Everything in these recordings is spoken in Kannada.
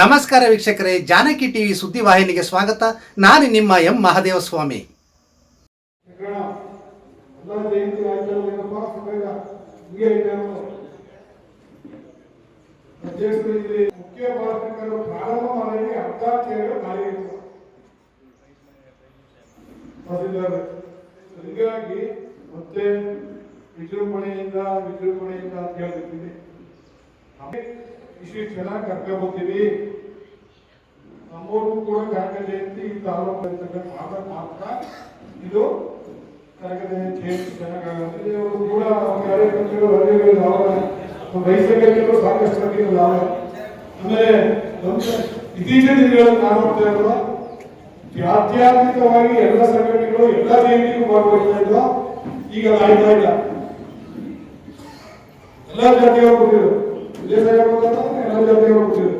ನಮಸ್ಕಾರ ವೀಕ್ಷಕರೇ, ಜಾನಕಿ ಟಿವಿ ಸುದ್ದಿವಾಹಿನಿಗೆ ಸ್ವಾಗತ ನಾನು ನಿಮ್ಮ ಎಂ ಮಹಾದೇವ ಸ್ವಾಮಿ ಎಲ್ಲ ಜಯಂತಿ ಆಚರಣೆಯನ್ನಪ್ಪ ಸುಬೇಗ ಹಿಂಗೆ ಇದ್ದಾನು. ಅಧ್ಯಕ್ಷರಲ್ಲಿ ಮುಖ್ಯ ಭಾಷಣಿಕರು ಪ್ರಾರಂಭ ಮಾಡಿ ಅರ್ಧಾರ್ಥಿಗಳು ಖಾಲಿ ಇತ್ತು ತಹಸೀಲ್ದಾರ್ ಹೀಗಾಗಿ ಮತ್ತೆ ವಿಜೃಂಭಣೆಯಿಂದ ವಿಜೃಂಭಣೆಯಿಂದ ಅಂತ ಹೇಳ್ತಿದ್ದೀನಿ ಇಷ್ಟು ಚೆನ್ನಾಗಿ ಕರ್ಕೊಂಡ್ಬರ್ತೀವಿ ನಮ್ಮೂರು ಕೂಡ ಕನಕ ಜಯಂತಿ ತಾಲೂಕು ಇರ್ತಕ್ಕಂಥ ಮಾತ್ರ ಇದು ಕನಕ ಜಯಂತಿ ಚೆನ್ನಾಗಿ ಇವರು ಕೂಡ ಕಾರ್ಯಕರ್ತರು ಅವರ ರೈತರಿಗೆ ಸಾಕಷ್ಟು ಬಗ್ಗೆ ಅವರ ಆಮೇಲೆ ಇತ್ತೀಚಿನ ದಿನಗಳಲ್ಲಿ ನಾನು ಇರೋದು ಜಾತ್ಯಾತೀತವಾಗಿ ಎಲ್ಲ ಸಂಘಟನೆಗಳು ಎಲ್ಲ ಜಯಂತಿಗೂ ಭಾಗವಹಿಸ್ತಾ ಈಗ ಆಯ್ತಾ ಇಲ್ಲ. ಎಲ್ಲ ಜಾತಿಯವರು ಕೊಟ್ಟಿದ್ರು ಎಲ್ಲ ಜಾತಿಯವರು ಕೊಟ್ಟಿದ್ರು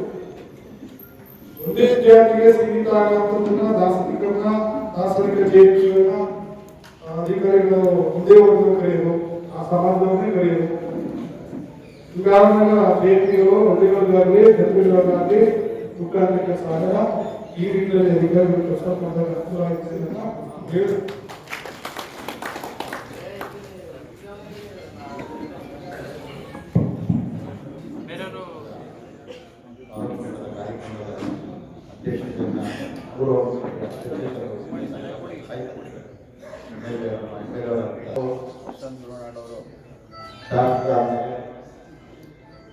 ಒಂದೇ ಜಾತಿಗೆ ಸೀಮಿತ ಆಗುವಂಥದ್ದನ್ನ ದಾಸರಿಕರನ್ನ ದಾಸರಿಕ ಜಯಂತಿಗಳನ್ನ ಆ, ಅಧಿಕಾರಿಗಳು ಒಂದೇ ವರ್ಗದ ಕರೆಯೋದು ಆ ಸಮಾಜದವನ್ನೇ ಕರೆಯೋದು ಈಗಾಗಲೇ ಜಯಂತಿಗಳು ಹಳ್ಳಿಗಳಿಗಾಗಲಿ ಜನಗಳಿಗಾಗಲಿ ದುಃಖ ಅಂತ ಕೆಲಸ ಆಗಲ್ಲ ಈ ರೀತಿಯಲ್ಲಿ ಅಧಿಕಾರಿಗಳು ಕೆಲಸ ಮಾಡಿದಾಗ ಅನುಕೂಲ ಆಯ್ತು ಅಂತ ಹೇಳಿ ಆರೋಗ್ಯದ ಕಾರ್ಯಕ್ರಮದ ಅಧ್ಯಕ್ಷತೆಯನ್ನ ಪೂರ್ವವಾಗಿ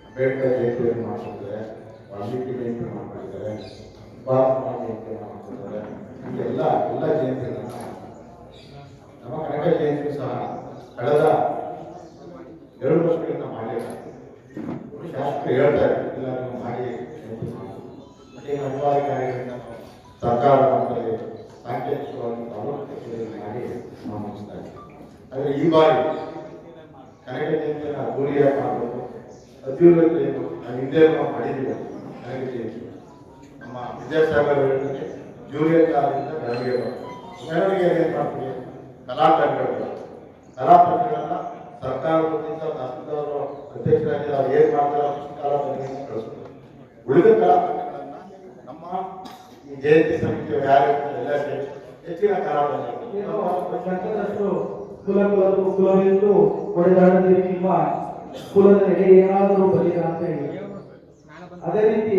ಅಂಬೇಡ್ಕರ್ ಜಯಂತಿಯನ್ನು ಮಾಡ್ತಿದ್ದಾರೆ ವಾಲ್ಮೀಕಿ ಜಯಂತಿ ಮಾಡ್ತಿದ್ದಾರೆ ಮಹಾತ್ಮ ಜಯಂತಿಯನ್ನು ಮಾಡ್ತಿದ್ದಾರೆ ಹೀಗೆಲ್ಲ ಎಲ್ಲ ಜಯಂತಿಗಳನ್ನ ನಮ್ಮ ಕನಕ ಜಯಂತಿ ಸಹ ಕಳೆದ ಎರಡು ವರ್ಷಗಳಿಂದ ಮಾಡಿಲ್ಲ ಶಾಸ್ತ್ರ ಹೇಳ್ತಾರೆ ಇಲ್ಲ ನೀವು ಮಾಡಿ ನಾವು ಸರ್ಕಾರ ನಮ್ಮಲ್ಲಿ ಸಾಂಕೇತಿಕವಾಗಿ ಕಚೇರಿಯಲ್ಲಿ ಮಾಡಿ ನಾವು ಮುಗಿಸ್ತಾ ಇದ್ದೀವಿ. ಆದರೆ ಈ ಬಾರಿ ಕನ್ನಡ ಜಯಂತಿಯನ್ನು ಅದ್ದೂರಿಯಾಗಿ ಮಾಡಬೇಕು ಅದ್ದೂರಿಯಲ್ಲಿ ಹಿಂದೆ ನಾವು ಮಾಡಿದ್ದೀವಿ. ಕನ್ನಡ ಜಯಂತಿ ನಮ್ಮ ವಿದ್ಯಾಸಾಗರ್ ಜೂನಿಯರ್ ಕಾಲದಿಂದ ಮೆರವಣಿಗೆ ಮೆರವಣಿಗೆಯಲ್ಲಿ ಏನು ಮಾಡ್ತೀವಿ? ಕಲಾತಂಡಗಳು. ಕಲಾತಂಡಗಳನ್ನು ಸರ್ಕಾರದಿಂದ ತಹಸೀಲ್ದಾರರು ಅಧ್ಯಕ್ಷರಾಗಿ ಅವ್ರು ಏನು ಮಾಡ್ತಾರೋ ಕಲಾತಂಡ ಕಳಿಸ್ತಾರೆ ಉಳಿದ ಈ ಜಯಂತಿ ಸಮಿತಿಯವರು ಯಾರು ಎಲ್ಲ ಸೇರಿ ಹೆಚ್ಚಿನ ಶಂಕರದಷ್ಟು ಕುಲ ಕುಲದು ಕುಲವೆಂದು ಹೊಡೆದಾಡದಿರಿ ನಿಮ್ಮ ಕುಲದ ಎಡೆ ಏನಾದರೂ ಬಲಿಯ ಅಂತ ಹೇಳಿ. ಅದೇ ರೀತಿ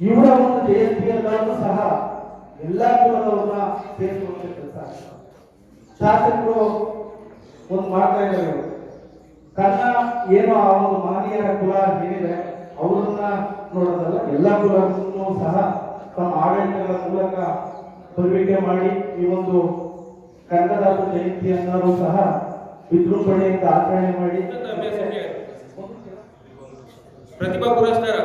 ಇವರ ಒಂದು ಜಯಂತಿಯನ್ನು ಸಹ ಎಲ್ಲ ಕುಲದವ್ರನ್ನ ಸೇರಿಸುವಂತ ಶಾಸಕರು ಒಂದು ಮಾಡ್ತಾ ಇದ್ದಾರೆ ತನ್ನ ಏನು ಆ ಒಂದು ಮಾನೀಯರ ಕುಲ ಏನಿದೆ, ಅವರನ್ನ ನೋಡೋದಲ್ಲ, ಎಲ್ಲ ಕುಲವನ್ನು ಸಹ ತಮ್ಮ ಆಡಳಿತಗಳ ಮೂಲಕ ಬರುವಿಕೆ ಮಾಡಿ ಈ ಒಂದು ಕನ್ನಡದಾಸ ಜಯಂತಿಯನ್ನು ಸಹ ವಿಜೃಂಭಣೆಯಿಂದ ಆಚರಣೆ ಮಾಡಿ. ಪ್ರತಿಭಾ ಪುರಸ್ಕಾರ.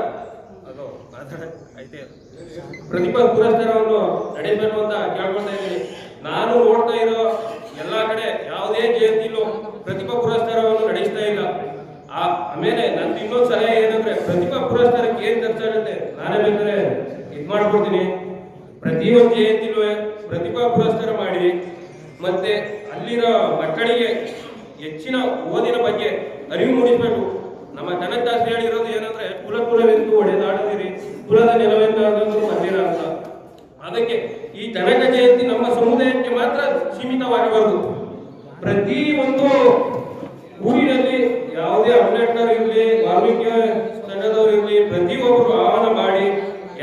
ಪ್ರತಿಭಾ ಪುರಸ್ಕಾರವನ್ನು ನಡೆಸಬೇಕು ಅಂತ ಕೇಳ್ಕೊಳ್ತಾ ಇದ್ದೀನಿ. ನಾನು ನೋಡ್ತಾ ಇರೋ ಎಲ್ಲಾ ಕಡೆ ಯಾವುದೇ ಜಯಂತಿಲೂ ಪ್ರತಿಭಾ ಪುರಸ್ಕಾರವನ್ನು ನಡೆಸ್ತಾ ಇಲ್ಲ. ಆ, ಆಮೇಲೆ ನಂದು ಇನ್ನೊಂದು ಸಲಹೆ ಏನಂದ್ರೆ ಪ್ರತಿಭಾ ಪುರಸ್ಕಾರಕ್ಕೆ ಏನ್ ಖರ್ಚಾಗುತ್ತೆ? ನಾನೇ ಬೇಕಾದ್ರೆ ಮಾಡ್ಕೊಡ್ತೀನಿ. ಪ್ರತಿಯೊಂದು ಜಯಂತಿಲೂ ಪ್ರತಿಭಾ ಪುರಸ್ಕಾರ ಮಾಡಿ, ಮತ್ತೆ ಅಲ್ಲಿರೋ ಮಕ್ಕಳಿಗೆ ಹೆಚ್ಚಿನ ಓದಿನ ಬಗ್ಗೆ ಅರಿವು ಮೂಡಿಸಬೇಕು. ನಮ್ಮ ಕನಕದಾಸ್ ಹೇಳಿರೋದು ಏನಂದ್ರೆ, ಕುಲ ಕುಲವೆಂದು ಒಡೆದಾಡದಿರಿ, ಕುಲದ ನೆಲವೆಂದಾದರೂ ಮಂದಿರ ಅಂತ. ಅದಕ್ಕೆ ಈ ಜನಕ ಜಯಂತಿ ನಮ್ಮ ಸಮುದಾಯಕ್ಕೆ ಮಾತ್ರ ಸೀಮಿತವಾಗಬಾರದು ಪ್ರತಿ ಒಂದು ಊರಿನಲ್ಲಿ ಯಾವುದೇ ಅಂಬೇಡ್ಕರ್ ಇರಲಿ ವಾಲ್ಮೀಕಿ ಸಂಘದವರು ಇರಲಿ ಪ್ರತಿಯೊಬ್ಬರು ಆಹ್ವಾನ ಮಾಡಿ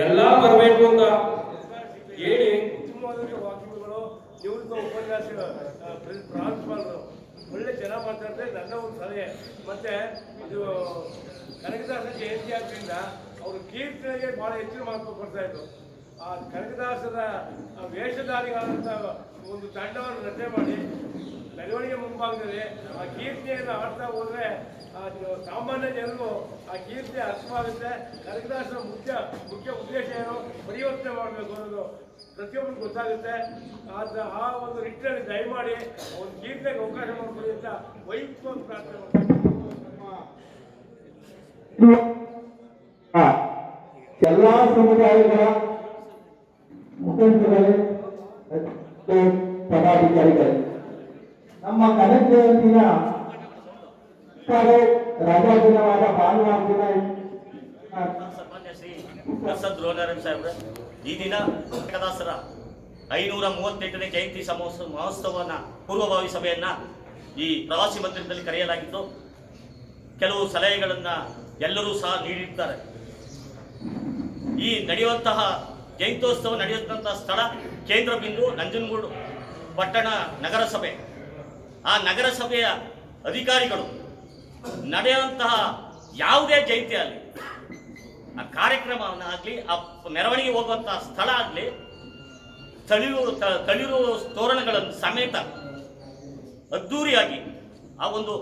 ಎಲ್ಲಾ ಬರಬೇಕು ಅಂತ ಹೇಳಿ ಉತ್ತಮವಾದಂಥ ವಾಕ್ಯಗಳು ನಿವೃತ್ತ ಉಪನ್ಯಾಸ ಪ್ರಾಂಶುಪಾಲರು ಒಳ್ಳೆ ಚೆನ್ನಾಗಿ ಮಾತಾಡ್ತಾರೆ ನನ್ನ ಒಂದು ಸಲಹೆ ಮತ್ತೆ ಇದು ಕನಕದಾಸ ಆದ್ರಿಂದ ಅವರು ಕೀರ್ತನೆಗೆ ಬಹಳ ಹೆಚ್ಚಿನ ಮಹತ್ವ ಕೊಡ್ತಾ ಇದ್ರು. ಆ ಕನಕದಾಸರ ವೇಷಧಾರಿಗಳಾದಂಥ ಒಂದು ತಂಡವನ್ನು ರಚನೆ ಮಾಡಿ ಬೆಳವಣಿಗೆ ಮುಂಭಾಗದಲ್ಲಿ ಆ ಕೀರ್ತಿಯನ್ನು ಆಡ್ತಾ ಹೋದ್ರೆ ಆ ಸಾಮಾನ್ಯ ಜನರು ಆ ಕೀರ್ತಿ ಅರ್ಥವಾಗುತ್ತೆ ಕನಕದಾಸರ ಮುಖ್ಯ ಮುಖ್ಯ ಉದ್ದೇಶ ಏನು? ಪರಿವರ್ತನೆ ಮಾಡಬೇಕು ಅನ್ನೋದು ಪ್ರತಿಯೊಬ್ಬರು ಗೊತ್ತಾಗುತ್ತೆ. ಆದ ಆ ಒಂದು ನಿಟ್ಟಿನಲ್ಲಿ ದಯಮಾಡಿ ಒಂದು ಕೀರ್ತಿಗೆ ಅವಕಾಶ ಮಾಡಿಕೊಡಿ ಅಂತ ವೈಯಕ್ತಿಕ ಪ್ರಾರ್ಥನೆ ಮಾಡ್ತೀನಿ ಎಲ್ಲಾ ಸಮುದಾಯಗಳ ಮುಖಂಡರುಗಳೇ ಪದಾಧಿಕಾರಿಗಳೇ, ನಮ್ಮ ಕನಕ ಜಯಂತಿನ ರಜಾ ದಿನವಾದ ಭಾನುವಾರ ದಿನ ಪ್ರಸಾದ್ ರೋನಾರಾಯಣ ಈ ದಿನ ಕನಕದಾಸರ ಐನೂರ ಮೂವತ್ತೆಂಟನೇ ಜಯಂತಿ ಸಮೋತ್ಸವ ಮಹೋತ್ಸವನ ಪೂರ್ವಭಾವಿ ಸಭೆಯನ್ನ ಈ ಪ್ರವಾಸಿ ಮಂದಿರದಲ್ಲಿ ಕರೆಯಲಾಗಿತ್ತು. ಕೆಲವು ಸಲಹೆಗಳನ್ನ ಎಲ್ಲರೂ ಸಹ ನೀಡಿರ್ತಾರೆ. ಈ ನಡೆಯುವಂತಹ ಜಯಂತ್ಯೋತ್ಸವ ನಡೆಯುವಂತಹ ಸ್ಥಳ ಕೇಂದ್ರ ಬಿಂದು ನಂಜನಗೂಡು ಪಟ್ಟಣ ನಗರಸಭೆ. ಆ ನಗರಸಭೆಯ ಅಧಿಕಾರಿಗಳು ನಡೆಯುವಂತಹ ಯಾವುದೇ ಜಯಂತಿ ಆಗಲಿ, ಆ ಕಾರ್ಯಕ್ರಮವನ್ನು ಆಗಲಿ, ಆ ಮೆರವಣಿಗೆ ಹೋಗುವಂತಹ ಸ್ಥಳ ಆಗಲಿ, ತಳಿರು ತಳಿರು ತೋರಣಗಳನ್ನು ಸಮೇತ ಅದ್ಧೂರಿಯಾಗಿ ಆ ಒಂದು,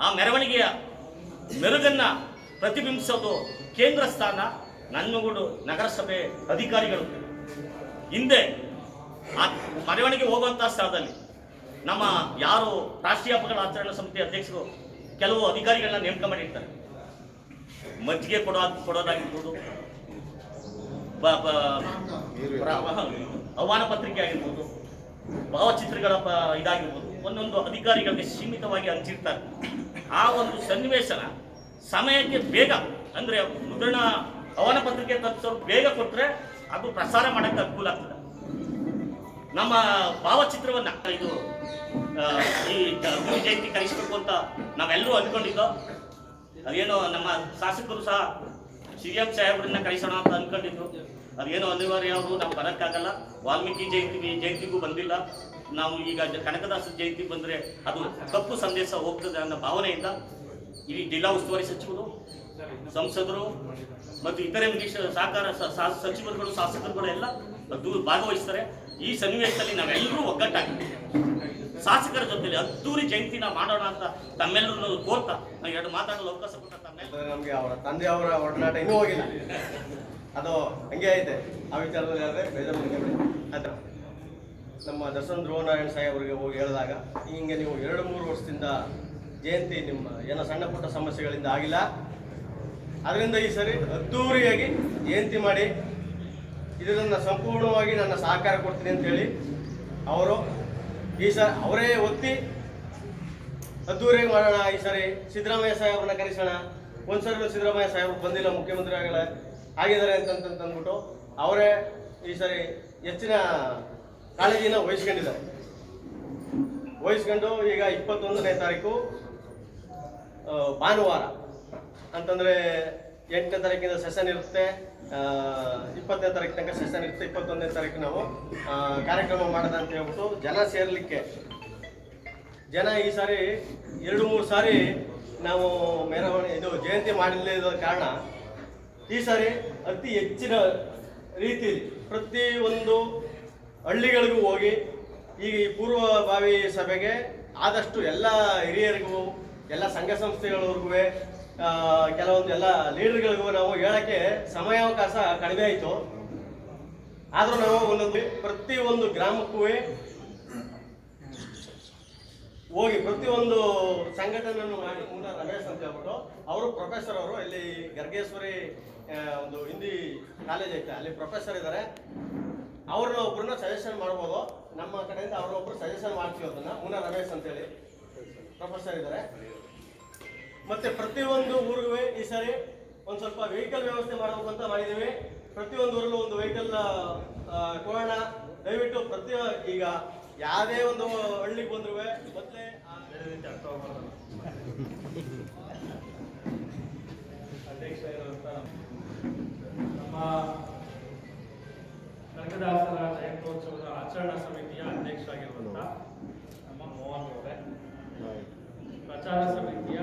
ಆ ಮೆರವಣಿಗೆಯ ಮೆರುಗನ್ನು ಪ್ರತಿಬಿಂಬಿಸೋದು ಕೇಂದ್ರ ಸ್ಥಾನ. ನನ್ನಗೂಡು ನಗರಸಭೆ ಅಧಿಕಾರಿಗಳು. ಹಿಂದೆ ಮರವಣಿಗೆ ಹೋಗುವಂತಹ ಸ್ಥಳದಲ್ಲಿ ನಮ್ಮ ಯಾರು ರಾಷ್ಟ್ರೀಯ ಹಬ್ಬಗಳ ಆಚರಣಾ ಸಮಿತಿ ಅಧ್ಯಕ್ಷರು ಕೆಲವು ಅಧಿಕಾರಿಗಳನ್ನ ನೇಮಕ ಮಾಡಿರ್ತಾರೆ. ಮಜ್ಜಿಗೆ ಕೊಡೋ ಕೊಡೋದಾಗಿರ್ಬೋದು ಆಹ್ವಾನ ಪತ್ರಿಕೆ ಆಗಿರ್ಬೋದು, ಭಾವಚಿತ್ರಗಳ ಇದಾಗಿರ್ಬೋದು, ಒಂದೊಂದು ಅಧಿಕಾರಿಗಳಿಗೆ ಸೀಮಿತವಾಗಿ ಹಂಚಿರ್ತಾರೆ. ಆ ಒಂದು ಸನ್ನಿವೇಶನ ಸಮಯಕ್ಕೆ ಬೇಗ ಅಂದ್ರೆ ಮುದ್ರಣ ಆಹ್ವಾನ ಪತ್ರಿಕೆ ತಲುಪಿಸೋರು ಬೇಗ ಕೊಟ್ಟರೆ ಅದು ಪ್ರಸಾರ ಮಾಡಕ್ಕೆ ಅನುಕೂಲ ಆಗ್ತದೆ. ನಮ್ಮ ಭಾವಚಿತ್ರವನ್ನ ಇದು ಈ ಗುರು ಜಯಂತಿ ಕಲಿಸಬೇಕು ಅಂತ ನಾವೆಲ್ಲರೂ ಅಂದ್ಕೊಂಡಿದ್ದೋ, ಅದೇನೋ ನಮ್ಮ ಶಾಸಕರು ಸಹ ಸಿ ಎಂ ಸಾಹೇಬ್ರನ್ನ ಕಳಿಸೋಣ ಅಂತ ಅನ್ಕೊಂಡಿದ್ರು ಅದೇನೋ ಅನಿವಾರ್ಯ ಅವರು ನಾವು ಬರೋಕ್ಕಾಗಲ್ಲ. ವಾಲ್ಮೀಕಿ ಜಯಂತಿ ಜಯಂತಿಗೂ ಬಂದಿಲ್ಲ. ನಾವು ಈಗ ಕನಕದಾಸ ಜಯಂತಿ ಬಂದ್ರೆ ಅದು ತಪ್ಪು ಸಂದೇಶ ಹೋಗ್ತದೆ ಅನ್ನೋ ಭಾವನೆಯಿಂದ ಇಲ್ಲಿ ಜಿಲ್ಲಾ ಉಸ್ತುವಾರಿ ಸಚಿವರು ಸಂಸದರು ಮತ್ತು ಇತರೆ ಸಹಕಾರ ಸಚಿವರುಗಳು, ಶಾಸಕರುಗಳು ಎಲ್ಲ ಭಾಗವಹಿಸ್ತಾರೆ. ಈ ಸನ್ನಿವೇಶದಲ್ಲಿ ನಾವೆಲ್ಲರೂ ಒಗ್ಗಟ್ಟಾಗಿದ್ದೇವೆ ಶಾಸಕರ ಜೊತೆಲಿ ಅದ್ದೂರಿ ಜಯಂತಿನ ಮಾಡೋಣ ಅಂತ ತಮ್ಮೆಲ್ಲರನ್ನು ಕೋರ್ತಾ ನಾವು ಎರಡು ಮಾತಾಡಲು ಅವಕಾಶ ಕೊಟ್ಟ ತಮ್ಮೆಲ್ಲ ಯಾಕಂದ್ರೆ ನಮ್ಗೆ ಅವರ ಒಡನಾಟ ಇನ್ನೂ ಹೋಗಿಲ್ಲ. ಅದು ಹಂಗೆ ಐತೆ. ಆ ವಿಚಾರದಲ್ಲಿ ಆದರೆ ಬೇಜಾರು. ಆಯ್ತಾ? ನಮ್ಮ ದರ್ಶನ್ ಧ್ರುವನಾರಾಯಣ ಸಾಯಿ ಅವರಿಗೆ ಹೋಗಿ ಹೇಳಿದಾಗ, ಹಿಂಗೆ ನೀವು ಎರಡು ಮೂರು ವರ್ಷದಿಂದ ಜಯಂತಿ ನಿಮ್ಮ, ಏನೋ ಸಣ್ಣ ಪುಟ್ಟ ಸಮಸ್ಯೆಗಳಿಂದ ಆಗಿಲ್ಲ. ಅದರಿಂದ ಈ ಸರಿ ಅದ್ದೂರಿಯಾಗಿ ಜಯಂತಿ ಮಾಡಿ ಇದನ್ನ ಸಂಪೂರ್ಣವಾಗಿ ನನ್ನ ಸಹಕಾರ ಕೊಡ್ತೀನಿ ಅಂತ ಹೇಳಿ ಅವರು ಈ ಸರ್ ಅವರೇ ಒತ್ತಿ ಅದ್ದೂರಿಯಾಗಿ ಮಾಡೋಣ. ಈ ಸರಿ ಸಿದ್ದರಾಮಯ್ಯ ಸಾಹೇಬ್ರನ್ನ ಕರೆಸೋಣ. ಒಂದ್ಸರಿ ಸಿದ್ದರಾಮಯ್ಯ ಸಾಹೇಬ್ರು ಬಂದಿಲ್ಲ, ಮುಖ್ಯಮಂತ್ರಿ ಆಗಲ್ಲ, ಆಗಿದ್ದಾರೆ ಅಂತಂತ ಅಂದ್ಬಿಟ್ಟು ಅವರೇ ಈ ಸರಿ ಹೆಚ್ಚಿನ ಕಾಳಜಿನ ವಹಿಸ್ಕೊಂಡಿದ್ದಾರೆ. ವಹಿಸ್ಕೊಂಡು ಈಗ ಇಪ್ಪತ್ತೊಂದನೇ ತಾರೀಕು ಭಾನುವಾರ. ಅಂತಂದ್ರೆ ಎಂಟನೇ ತಾರೀಕಿಂದ ಸೆಷನ್ ಇರುತ್ತೆ. ಇಪ್ಪತ್ತನೇ ತಾರೀಕು ತನಕ ಸೆಷನ್ ಇರುತ್ತೆ, ಇಪ್ಪತ್ತೊಂದನೇ ತಾರೀಕು ನಾವು. ಕಾರ್ಯಕ್ರಮ ಮಾಡೋದ ಅಂತ ಹೇಳ್ಬಿಟ್ಟು ಜನ ಸೇರಲಿಕ್ಕೆ. ಜನ ಈ ಸಾರಿ ಎರಡು ಮೂರು ಸಾರಿ ನಾವು ಮೆರವಣಿಗೆ ಇದು ಜಯಂತಿ ಮಾಡಲಿಲ್ಲದ ಕಾರಣ ಈ ಸಾರಿ ಅತಿ ಹೆಚ್ಚಿನ ರೀತಿಯಲ್ಲಿ ಪ್ರತಿ ಒಂದು ಹಳ್ಳಿಗಳಿಗೂ ಹೋಗಿ ಈ ಪೂರ್ವಭಾವಿ ಸಭೆಗೆ ಆದಷ್ಟು ಎಲ್ಲ ಹಿರಿಯರಿಗೂ, ಎಲ್ಲ ಸಂಘ ಸಂಸ್ಥೆಗಳವ್ರಿಗೂ ಕೆಲವೊಂದು ಎಲ್ಲ ಲೀಡರ್ಗಳಿಗೂ ನಾವು ಹೇಳಕ್ಕೆ ಸಮಯಾವಕಾಶ ಕಡಿಮೆ ಆಯಿತು. ಆದರೂ ನಾವು ಒಂದೊಂದು ಪ್ರತಿ ಒಂದು ಗ್ರಾಮಕ್ಕೂ ಹೋಗಿ ಪ್ರತಿಯೊಂದು ಸಂಘಟನೆಯನ್ನು ಮಾಡಿ ಮುನ್ನ ರಮೇಶ್ ಅಂತ ಹೇಳ್ಬಿಟ್ಟು ಅವರು ಪ್ರೊಫೆಸರ್ ಅವರು ಇಲ್ಲಿ ಗರ್ಗೇಶ್ವರಿ ಒಂದು ಹಿಂದಿ ಕಾಲೇಜ್ ಐತೆ, ಅಲ್ಲಿ ಪ್ರೊಫೆಸರ್ ಇದ್ದಾರೆ ಅವ್ರನ್ನ ಒಬ್ಬರನ್ನ ಸಜೆಷನ್ ಮಾಡ್ಬೋದು. ನಮ್ಮ ಕಡೆಯಿಂದ ಅವ್ರನ್ನೊಬ್ರು ಸಜೆಷನ್ ಮಾಡ್ತೀವಿ ಅದನ್ನು. ಮುನ್ನ ರಮೇಶ್ ಅಂತೇಳಿ ಪ್ರೊಫೆಸರ್ ಇದ್ದಾರೆ ಮತ್ತೆ ಪ್ರತಿಯೊಂದು ಊರಿಗೂ ಈ ಸಾರಿ ಒಂದು ಸ್ವಲ್ಪ ವೆಹಿಕಲ್ ವ್ಯವಸ್ಥೆ ಮಾಡಬೇಕು ಅಂತ ಮಾಡಿದ್ದೀವಿ. ಪ್ರತಿಯೊಂದು ಊರಲ್ಲೂ ಒಂದು ವೆಹಿಕಲ್ ಕೊಡೋಣ ದಯವಿಟ್ಟು ಪ್ರತಿ ಈಗ ಯಾವುದೇ ಒಂದು ಹಳ್ಳಿಗೆ ಬಂದ್ರು ಮೊದಲೇ ಅಧ್ಯಕ್ಷ ಇರುವಂತ ನಮ್ಮ ಕನಕದಾಸರ ಜಯಂತ್ಯೋತ್ಸವದ ಆಚರಣಾ ಸಮಿತಿಯ ಅಧ್ಯಕ್ಷರಾಗಿರುವಂತ ನಮ್ಮ ಮೋಹನ್ ಅವರೇ ಪ್ರಚಾರ ಸಮಿತಿಯ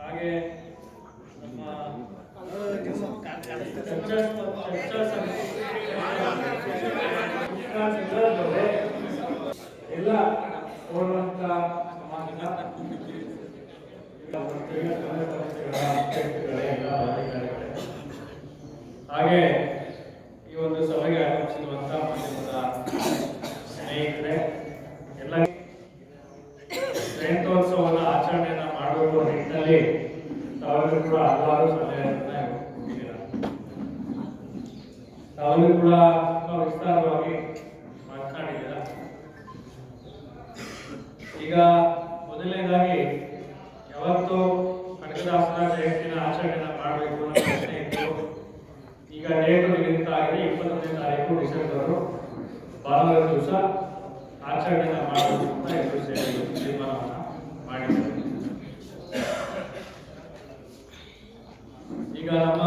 ಹಾಗೆ ನಮ್ಮ ಚರ್ಚಾ ಚರ್ಚಾ ಸಮಿತಿ ಎಲ್ಲರದವ್ರೆ, ಎಲ್ಲ ಓಡುವಂತ ಸಮಾಜದ ಹಾಗೆ ಈ ಒಂದು ಸಭೆಗೆ ಆಗಮಿಸಿರುವಂತ ಮಾಧ್ಯಮದ ಸ್ನೇಹಿತರೆ ಎಲ್ಲ ಜಯಂತ್ಯೋತ್ಸವದ ಆಚರಣೆಯನ್ನು ಮಾಡುವ ನಿಟ್ಟಿನಲ್ಲಿ ತಾವೆಲ್ಲರೂ ಕೂಡ ಹಲವಾರು ಸಲಹೆಗಳನ್ನ ತಾವೆಲ್ಲರೂ ಕೂಡ ತುಂಬಾ ವಿಸ್ತಾರವಾಗಿ ಮಾತನಾಡಿದ್ದೀರ ಈಗ ಮೊದಲನೇದಾಗಿ ಯಾವತ್ತು ಕನಕ ದಿವಸ ಆಚರಣೆನ ಮಾಡಬೇಕು ಅಂತ ಎಲ್ಲರೂ ಸೇರಿ ತೀರ್ಮಾನವನ್ನ ಮಾಡಿದ್ದಾರೆ ಈಗ ನಮ್ಮ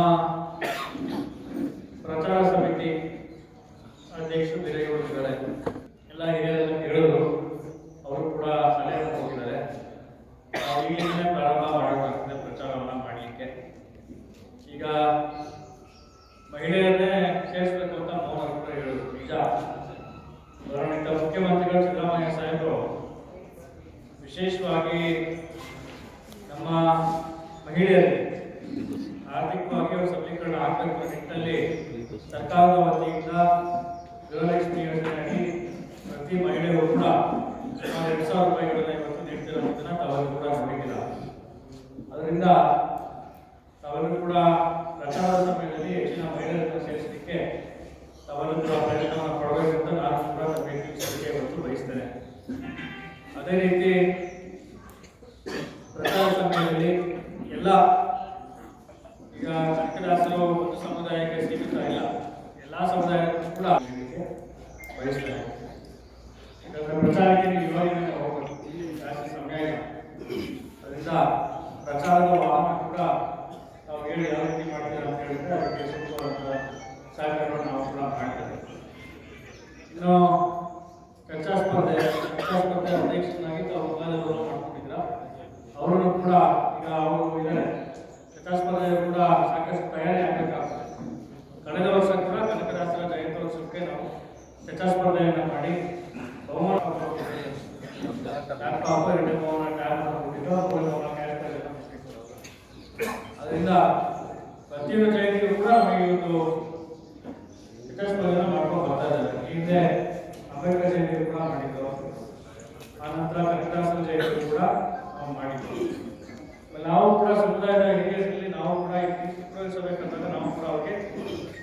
ಪ್ರಚಾರ ಸಮಿತಿ ಅಧ್ಯಕ್ಷರು ಹಿರೇಗೌಡರು ಇದ್ದಾರೆ ಎಲ್ಲ ಹಿರಿಯರೆಲ್ಲ ಹೇಳಿದ್ರು ಅವರು ಕೂಡ ಸಲಹೆಯನ್ನು ಹೋಗಿದ್ದಾರೆ ನಾವು ಈಗಲೇ ಪ್ರಾರಂಭ ಮಾಡಬೇಕಾಗ್ತದೆ ಪ್ರಚಾರವನ್ನ ಮಾಡಲಿಕ್ಕೆ ಈಗ ಮಹಿಳೆಯರನ್ನೇ ಸೇರಿಸಬೇಕು ಅಂತ ಮೋಹನ್ ಕೂಡ ಹೇಳಿದ್ರು ನಿಜ ಗೌರವಾನ್ವಿತ ಮುಖ್ಯಮಂತ್ರಿಗಳು ಸಿದ್ದರಾಮಯ್ಯ ಸಾಹೇಬರು ವಿಶೇಷವಾಗಿ ನಮ್ಮ ಮಹಿಳೆಯರಿಗೆ ಆರ್ಥಿಕವಾಗಿ ಅವರು ಸಬಲೀಕರಣ ಆಗಬೇಕು ಅನ್ನೋ ನಿಟ್ಟಿನಲ್ಲಿ ಸರ್ಕಾರದ ವತಿಯಿಂದ ಗೃಹಲಕ್ಷ್ಮಿ ಯೋಜನೆ ಅಡಿ ಪ್ರತಿ ಮಹಿಳೆಯರು ಕೂಡ ಸುಮಾರು ಎರಡು ಸಾವಿರ ರೂಪಾಯಿಗಳನ್ನ ಇವತ್ತು ನೀಡ್ತಿರೋದನ್ನ ತಾವೆಲ್ಲರೂ ಕೂಡ ನೋಡಿದ್ದೀರ ಅದರಿಂದ ತಾವೆಲ್ಲರೂ ಕೂಡ ಪ್ರಚಾರದ ಸಮಯದಲ್ಲಿ ಹೆಚ್ಚಿನ ಮಹಿಳೆಯರನ್ನು ಸೇರಿಸಲಿಕ್ಕೆ ತಾವೆಲ್ಲರೂ ಕೂಡ ಪ್ರಯತ್ನವನ್ನು ಪಡಬೇಕು ಅಂತ ನಾನು ಕೂಡ ತಮಗೆ ತಿಳಿಸಲಿಕ್ಕೆ ಇವತ್ತು ಬಯಸ್ತೇನೆ. ಅದೇ ರೀತಿ ಪ್ರಚಾರ ಸಮಯದಲ್ಲಿ ಎಲ್ಲ ಈಗ ಕನಕದಾಸರು ಒಂದು ಸಮುದಾಯಕ್ಕೆ ಸೀಮಿತ ಇಲ್ಲ. ಎಲ್ಲ ಸಮುದಾಯಕ್ಕೂ ಕೂಡ ಬಯಸ್ತಾರೆ. ಯಾಕಂದ್ರೆ ಪ್ರಚಾರಕ್ಕೆ ನೀವು ಇವಾಗಿನ ಹೋಗ್ಬೇಕು. ಜಾಸ್ತಿ ಸಮಯ ಇಲ್ಲ. ಅದರಿಂದ ಪ್ರಚಾರದ ವಾಹನ ಕೂಡ ನಾವು ಹೇಳಿ ಯಾವ ರೀತಿ ಮಾಡ್ತೀರಾ ಅಂತ ಹೇಳಿದ್ರೆ ಅದಕ್ಕೆ ಸೂಕ್ತವಾದ ಸಹಕಾರವನ್ನು ನಾವು ಕೂಡ ಮಾಡ್ತೇವೆ ಇನ್ನು ಚರ್ಚಾ ಸ್ಪರ್ಧೆ ಚರ್ಚಾ ಸ್ಪರ್ಧೆ ಅಧ್ಯಕ್ಷನಾಗಿ ತಾವು ಮೊದಲು ಮಾಡ್ಕೊಂಡಿದ್ರ ಅವರನ್ನು ಕೂಡ ಈಗ ಅವರು ಇದ್ದಾರೆ ಚರ್ಚಾ ಸ್ಪರ್ಧೆ ಕೂಡ ಸಾಕಷ್ಟು ತಯಾರಿ ಆಗಬೇಕಾಗ್ತದೆ ಕಳೆದ ವರ್ಷ ಕೂಡ ಕನಕದಾಸರ ಜಯಂತ್ಯೋತ್ಸವಕ್ಕೆ ನಾವು ಚರ್ಚಾ ಸ್ಪರ್ಧೆಯನ್ನು ಮಾಡಿ ಬಹುಮಾನ ಲ್ಯಾಪ್ಟಾಪ್ ಎರಡು ಬಹುಮಾನ ಟ್ಯಾಬ್ ಕೊಟ್ಟಿದ್ದು ಒಂದು ಬಹುಮಾನ ಕ್ಯಾಶ್ ಪ್ರೈಸ್ ಅನ್ನು ಕೊಟ್ಟಿದ್ದು. ಅದರಿಂದ ಪ್ರತಿಯೊಂದು ಜಯಂತಿಗೂ ಕೂಡ ನಮಗೆ ಒಂದು ಸ್ಪರ್ಧೆನ ಮಾಡ್ಕೊಂಡು ಬರ್ತಾ ಇದ್ದಾರೆ ಈ ಹಿಂದೆ ಅಂಬೇಡ್ಕರ್ ಜಯಂತಿ ಕೂಡ ಮಾಡಿದ್ದು ಆ ನಂತರ ಕನಕದಾಸರ ಜಯಂತಿ ಕೂಡ ನಾವು ಮಾಡಿದ್ವಿ ಆಮೇಲೆ ನಾವು ಕೂಡ ಸಮುದಾಯದ ಹಿರಿಯರಲ್ಲಿ ನಾವು ಕೂಡ ಪ್ರೋತ್ಸಾಹಿಸಬೇಕಂದಾಗ ನಾವು ಕೂಡ ಅವ್ರಿಗೆ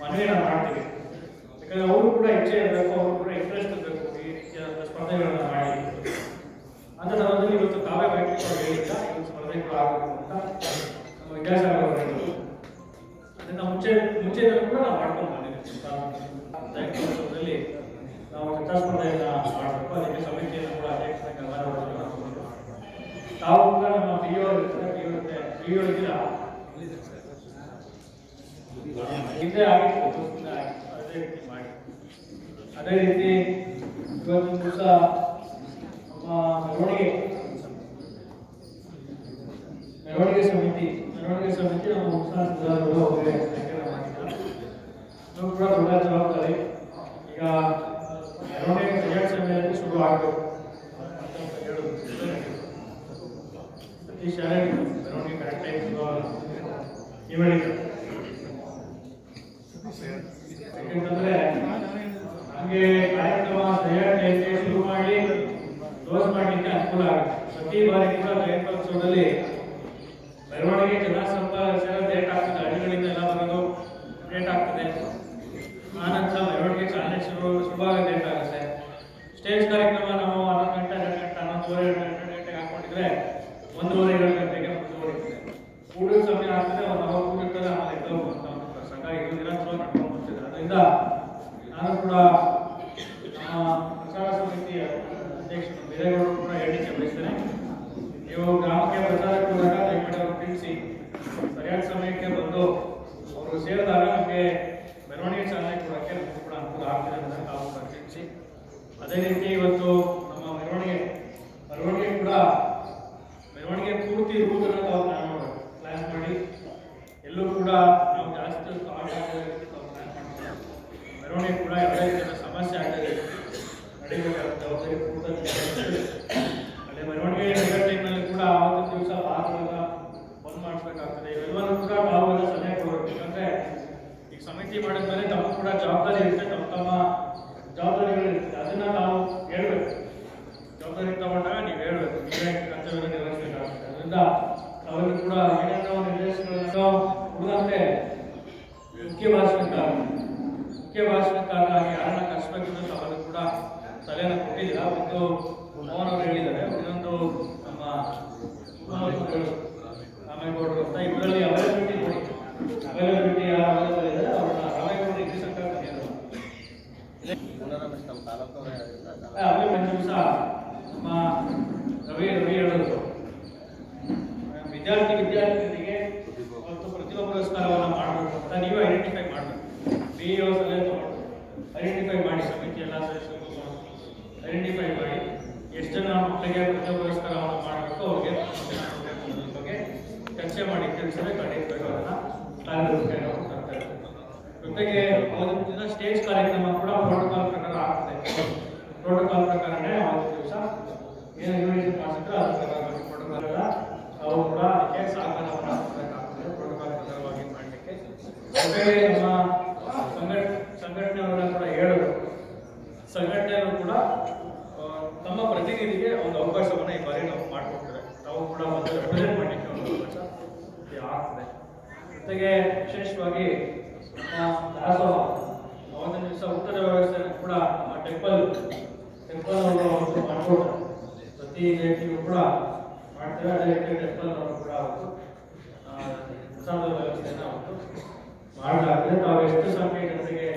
ಮನವಿಯನ್ನ ಮಾಡ್ತೀವಿ ಯಾಕಂದ್ರೆ ಅವರು ಕೂಡ ಇಚ್ಛೆ ಇರಬೇಕು ಅವರು ಕೂಡ ಇಂಟ್ರೆಸ್ಟ್ ಇರಬೇಕು ಈ ರೀತಿಯ ಸ್ಪರ್ಧೆಗಳನ್ನ ಮಾಡಿ ಅಂತ ಸಂದರ್ಭದಲ್ಲಿ ಇವತ್ತು ಕಾವ್ಯ ವ್ಯಕ್ತಿತ್ವ ಹೇಳಿಲ್ಲ ಇವತ್ತು ಸ್ಪರ್ಧೆಗಳು ಆಗಬೇಕು ಅಂತ ನಮ್ಮ ವಿದ್ಯಾಸಾಗರ್ ಅವರು ಹೇಳಿದ್ರು ಅದನ್ನ ಮುಂಚೆ ಮುಂಚೆ ಕೂಡ ನಾವು ಮಾಡ್ಕೊಂಡು ಬಂದಿದ್ದೀವಿ ಜಯಂತ್ಯೋತ್ಸವದಲ್ಲಿ ನಾವು ಚರ್ಚಾ ಸ್ಪರ್ಧೆಯನ್ನ ಮಾಡಬೇಕು ಅದಕ್ಕೆ ಸಮಿತಿಯನ್ನು ಕೂಡ ಅಧ್ಯಕ್ಷರಾಗಿ ಗಂಗಾಧರ ಅವರು ಮಾಡ್ಕೊಂಡು ತಾವು ಕೂಡ ನಮ್ಮ ಪಿ ಯು ಇರ್ತಾರೆ ಪಿ ಯು ಪಿ ಯು ಇದ್ದೀರಾ ಹಿಂದೆ ಆಗಿತ್ತು ಹಿಂದೆ ಆಗಿತ್ತು. ಅದೇ ರೀತಿ ಮಾಡಿ ಅದೇ ರೀತಿ ಇವತ್ತು ದಿವಸ ನಮ್ಮ ಮೆರವಣಿಗೆ ಮೆರವಣಿಗೆ ಸಮಿತಿ ಮೆರವಣಿಗೆ ಸಮಿತಿ ನಮ್ಮ ಉತ್ಸಾಹ ಸುಧಾರಗಳು ಅವರೇ ಆಯ್ಕೆನ ಮಾಡಿದ್ದಾರೆ ಇದು ಕೂಡ ದೊಡ್ಡ ಜವಾಬ್ದಾರಿ ಈಗ ಮೆರವಣಿಗೆ ಸರಿಯಾದ ಸಮಯದಲ್ಲಿ ಶುರು ಆಗಬೇಕು ಅಂತ ಹೇಳೋದು ಪ್ರತಿ ಶಾಲೆ ಮೆರವಣಿಗೆ ಕರೆಕ್ಟ್ ಟೈಮ್ ಶುರು ಆಗಬೇಕು ನೀವು ಹೇಳಿದ್ರು ಯಾಕಂತಂದ್ರೆ ಕಾರ್ಯಕ್ರಮ ಟೈಮ್ಗೆ ಶುರು ಮಾಡಿ ಕ್ಲೋಸ್ ಮಾಡಲಿಕ್ಕೆ ಅನುಕೂಲ ಆಗುತ್ತೆ. ಪ್ರತಿ ಬಾರಿ ಕೂಡ ಜಯಂತ್ಯೋತ್ಸವದಲ್ಲಿ ಮೆರವಣಿಗೆ ಜನ ಸಂಪಾದನೆ ಲೇಟ್ ಆಗ್ತದೆ. ಹಳ್ಳಿಗಳಿಂದ ಎಲ್ಲ ಬರೋದು ಲೇಟ್ ಆಗ್ತದೆ. ಆನಂತರ ಮೆರವಣಿಗೆ ಚಾಲನೆ ಶುರು ಆಗುತ್ತೆ. ಸ್ಟೇಜ್ ಕಾರ್ಯಕ್ರಮ ನಾವು ಹನ್ನೊಂದು ಗಂಟೆ ಎರಡು ಗಂಟೆ, ಹನ್ನೊಂದುವರೆ ಗಂಟೆ ಗಂಟೆಗೆ ಹಾಕೊಂಡಿದ್ರೆ ಒಂದೂವರೆ ಎರಡು ಗಂಟೆಗೆ ಮುಂದುವರಿತದೆ ಕೂಡೋ ಸಮಯ ಆಗ್ತದೆ ಒಂದು ಅವಾಗ ಕೂಡಿರ್ತದೆ ಆಮೇಲೆ ಎದ್ದು ಹೋಗ್ತಾ ಹೋಗ್ತಾರೆ. ಸಂಘ ಇದು ನಿರಂತರ ನಡ್ಕೊಂಡು ಬರ್ತಿದೆ ಅದರಿಂದ ನಾನು ಕೂಡ ನಮ್ಮ ಪ್ರಚಾರ ಸಮಿತಿಯ ಅಧ್ಯಕ್ಷರು ಬೀರೇಗೌಡರು ಕೂಡ ಹೇಳಿಕೆ ಬಯಸ್ತೇನೆ ನೀವು ಗ್ರಾಮಕ್ಕೆ ಪ್ರಚಾರಕ್ಕೆ ಹೋದಾಗ ದಯಮಾಡಿ ಸರಿಯಾದ ಸಮಯಕ್ಕೆ ಬಂದು ಅವರು ಸೇರಿದಾಗ ನಮಗೆ ಮೆರವಣಿಗೆ ಚಾಲನೆ ಕೊಡೋಕ್ಕೆ ನಮಗೂ ಕೂಡ ಅನುಕೂಲ ಆಗ್ತದೆ ಅಂತ ತಾವು ಪ್ರಕಟಿಸಿ ಅದೇ ರೀತಿ ಇವತ್ತು ನಮ್ಮ ಮೆರವಣಿಗೆ ಮೆರವಣಿಗೆ ಕೂಡ ಮೆರವಣಿಗೆ ಪೂರ್ತಿ ರೂಟ್ ಅನ್ನು ತಾವು ಪ್ಲಾನ್ ಮಾಡಬೇಕು ಪ್ಲಾನ್ ಮಾಡಿ ಎಲ್ಲೂ ಕೂಡ ನಾವು ಜಾಸ್ತಿ ಹೊತ್ತು ಆಟ ಆಡೋ ರೀತಿ ತಾವು ಪ್ಲಾನ್ ಮಾಡ್ತೀವಿ ಮೆರವಣಿಗೆ ಕೂಡ ಯಾವುದೇ ರೀತಿಯ ಸಮಸ್ಯೆ ಆಗದೆ ನಡೀಬೇಕಾದ ಜವಾಬ್ದಾರಿ ಪೂರ್ತಿ ಅದೇ ಮೆರವಣಿಗೆ ನಡೆಯೋ ಟೈಮ್ನಲ್ಲಿ ಕೂಡ ಆವತ್ತಿನ ದಿವಸ ಬಾರ್ಗಳೆಲ್ಲ ಬಂದ್ ಮಾಡಿಸ್ಬೇಕಾಗ್ತದೆ ಇವೆಲ್ಲವೂ ಕೂಡ ತಾವು ಎಲ್ಲ ಸಲಹೆ ಕೊಡಬೇಕು ಯಾಕಂದ್ರೆ ಸಮಿತಿ ಮಾಡಿದ್ಮೇಲೆ ತಮ್ಮ ಕೂಡ ಜವಾಬ್ದಾರಿ ಇರುತ್ತೆ ತಮ್ಮ ತಮ್ಮ ಜವಾಬ್ದಾರಿಗಳಿರುತ್ತೆ ಅದನ್ನ ನಾವು ಹೇಳ್ಬೇಕು ಜವಾಬ್ದಾರಿ ತಗೊಂಡಾಗ ನೀವು ಹೇಳ್ಬೇಕು ನೀವೇ ಕರ್ತವ್ಯ ನಿರ್ವಹಿಸಬೇಕಾಗ್ತದೆ ಅದರಿಂದ ಅವರಿಗೆ ಕೂಡ ಏನೇನೋ ನಿರ್ದೇಶನಗಳನ್ನು ಉಳಿದಂತೆ ಮುಖ್ಯ ಭಾಷಣಕಾರ ಮುಖ್ಯ ಭಾಷಣಕಾರರಾಗಿ ಯಾರನ್ನ ಕರೆಸಬೇಕು ಅಂತ ಅವರು ಕೂಡ ಸಲಹೆಯನ್ನು ಕೊಟ್ಟಿದ್ದೀರಾ ಒಂದು ಮೋಹನ್ ಅವರು ಹೇಳಿದ್ದಾರೆ ಇನ್ನೊಂದು ನಮ್ಮ ಉಮಾವತಿಗಳು ರಾಮೇಗೌಡರು ಅಂತ ಇದರಲ್ಲಿ ಅವೈಲಬಿಲಿಟಿ ನೋಡಿ ಅವೈಲಬಿಲಿಟಿ ಯಾರು ಅವೈಲಬಲ್ ಇದ್ದಾರೆ ಅವ್ರನ್ನ ರಾಮೇಗೌಡರು ಇಲ್ಲಿ ಸಂಕಲ್ಪ ಅದೇ ಒಂದು ನಮ್ಮ ರವಿ ರವಿ ಹೇಳಿದ್ರು ವಿದ್ಯಾರ್ಥಿ ವಿದ್ಯಾರ್ಥಿಗಳಿಗೆ ಒಂದು ಪ್ರತಿಭಾ ಪುರಸ್ಕಾರವನ್ನು ಮಾಡಬೇಕು ಅಂತ ನೀವು ಐಡೆಂಟಿಫೈ ಮಾಡಬೇಕು ಬಿ ಇ ಸಲಹೆ ತಗೊಂಡು ಐಡೆಂಟಿಫೈ ಮಾಡಿ ಸಮಿತಿ ಎಲ್ಲ ಸದಸ್ಯರು ಐಡೆಂಟಿಫೈ ಮಾಡಿ ಎಷ್ಟು ಜನ ಮಕ್ಕಳಿಗೆ ಪ್ರತಿಭಾ ಪುರಸ್ಕಾರವನ್ನು ಮಾಡಬೇಕು ಅವ್ರಿಗೆ ಅದ್ರ ಬಗ್ಗೆ ಚರ್ಚೆ ಮಾಡಿ ತಿಳಿಸಬೇಕು ಐಡೆಂಟಿಫೈ ಅದನ್ನ ಕಾರ್ಯರೂಪಕ್ಕೆ ನಾವು ತರ್ತಾ ಇದ್ದೀವಿ. ಜೊತೆಗೆ ಅವತ್ತಿನ ದಿನ ಸ್ಟೇಜ್ ಕಾರ್ಯಕ್ರಮ ಕೂಡ ಪ್ರೋಟೋಕಾಲ್ ಪ್ರಕಾರ ಆಗ್ತದೆ ಪ್ರೋಟೋಕಾಲ್ ಪ್ರಕಾರನೇ ಅವತ್ತಿನ ದಿವಸ ಏನು ಯೂನಿಟ್ ಮಾಡಿದ್ರೆ ಪ್ರಕಾರ ಪ್ರೋಟೋಕಾಲ್ ಅವರು ಕೂಡ ಅದಕ್ಕೆ ಸಹಕಾರವನ್ನು ಮಾಡಬೇಕಾಗ್ತದೆ ಪ್ರೋಟೋಕಾಲ್ ಪ್ರಕಾರವಾಗಿ ಮಾಡಲಿಕ್ಕೆ. ಜೊತೆಗೆ ನಮ್ಮ ಸಂಘಟ ಕೂಡ ಹೇಳಿದ್ರು ಸಂಘಟನೆಯವರು ಕೂಡ ತಮ್ಮ ಪ್ರತಿನಿಧಿಗೆ ಒಂದು ಅವಕಾಶವನ್ನು ಈ ಬಾರಿ ನಾವು ಮಾಡಿಕೊಡ್ತಾರೆ ತಾವು ಕೂಡ ಒಂದು ರೆಪ್ರೆಸೆಂಟ್ ಮಾಡಲಿಕ್ಕೆ ಒಂದು ಅವಕಾಶ ಆಗ್ತದೆ. ಜೊತೆಗೆ ವಿಶೇಷವಾಗಿ ನಮ್ಮ ದಾಸೋಹ, ಅವತ್ತಿನ ದಿವಸ ಉತ್ತರ ವ್ಯವಸ್ಥೆ ಕೂಡ ಟೆಂಪಲ್ ಟೆಂಪಲ್ ಅವರು ಅವತ್ತು ಮಾಡ್ಕೊಡ್ತಾರೆ ಪ್ರತಿ ಜಯಂತಿಗೂ ಕೂಡ ಮಾಡ್ತೇವೆ ಅದೇ ರೀತಿ ಟೆಂಪಲ್ ಅವರು ಕೂಡ ಅವತ್ತು ಪ್ರಸಾದ ವ್ಯವಸ್ಥೆಯನ್ನು ಅವತ್ತು ಮಾಡಲಾಗ್ತದೆ ತಾವು ಎಷ್ಟು ಸಮಯ ಜನರಿಗೆ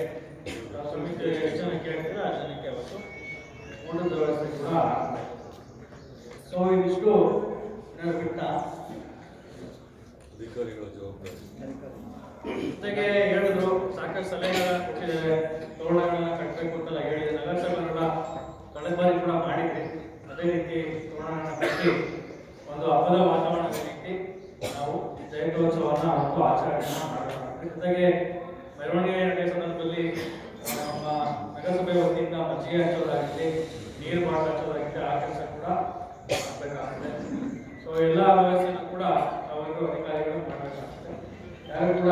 ತಾವು ಸಮಿತಿ ಎಷ್ಟು ಜನ ಕೇಳ್ತೀರ ಆ ಜನಕ್ಕೆ ಅವತ್ತು ಊಟದ ವ್ಯವಸ್ಥೆ ಕೂಡ ಆಗ್ತದೆ ಸೊ ಇದಿಷ್ಟು ಬಿಟ್ಟ ಜೊತೆಗೆ ಹೇಳಿದ್ರು, ಸಾಕಷ್ಟು ಸಲಹೆಗಳ ಕೊಟ್ಟಿದ್ದಾರೆ, ತೋರಣಗಳನ್ನ ಕಟ್ಟಬೇಕು ಅಂತೆಲ್ಲ ಹೇಳಿದೆ ನಗರಸಭೆಗಳ ಕಳೆದ ಕೂಡ ಮಾಡಿದ್ವಿ ಅದೇ ರೀತಿ ತೋರಣವನ್ನು ಕಟ್ಟಿ ಒಂದು ಹಬ್ಬದ ವಾತಾವರಣದ ರೀತಿ ನಾವು ಜಯಂತ್ಯೋತ್ಸವವನ್ನು ಮತ್ತು ಆಚರಣೆಯನ್ನು ಮಾಡಬೇಕು. ಜೊತೆಗೆ ಮೆರವಣಿಗೆ ಸಂದರ್ಭದಲ್ಲಿ ನಮ್ಮ ನಗರಸಭೆ ವತಿಯಿಂದ ಮಜ್ಜಿಗೆ ಹಚ್ಚೋದಾಗಲಿ, ನೀರು ಬಾಟಲ್ ಹಚ್ಚೋದಾಗಲಿ ಆ ಕೆಲಸ ಕೂಡ ಮಾಡಬೇಕಾಗುತ್ತೆ. ಸೊ ಎಲ್ಲ ವ್ಯವಸ್ಥೆಯನ್ನು ಕೂಡ ಅವರು ಅಧಿಕಾರಿಗಳು ಮಾಡಬೇಕಾಗುತ್ತೆ. ಯಾರು ಕೂಡ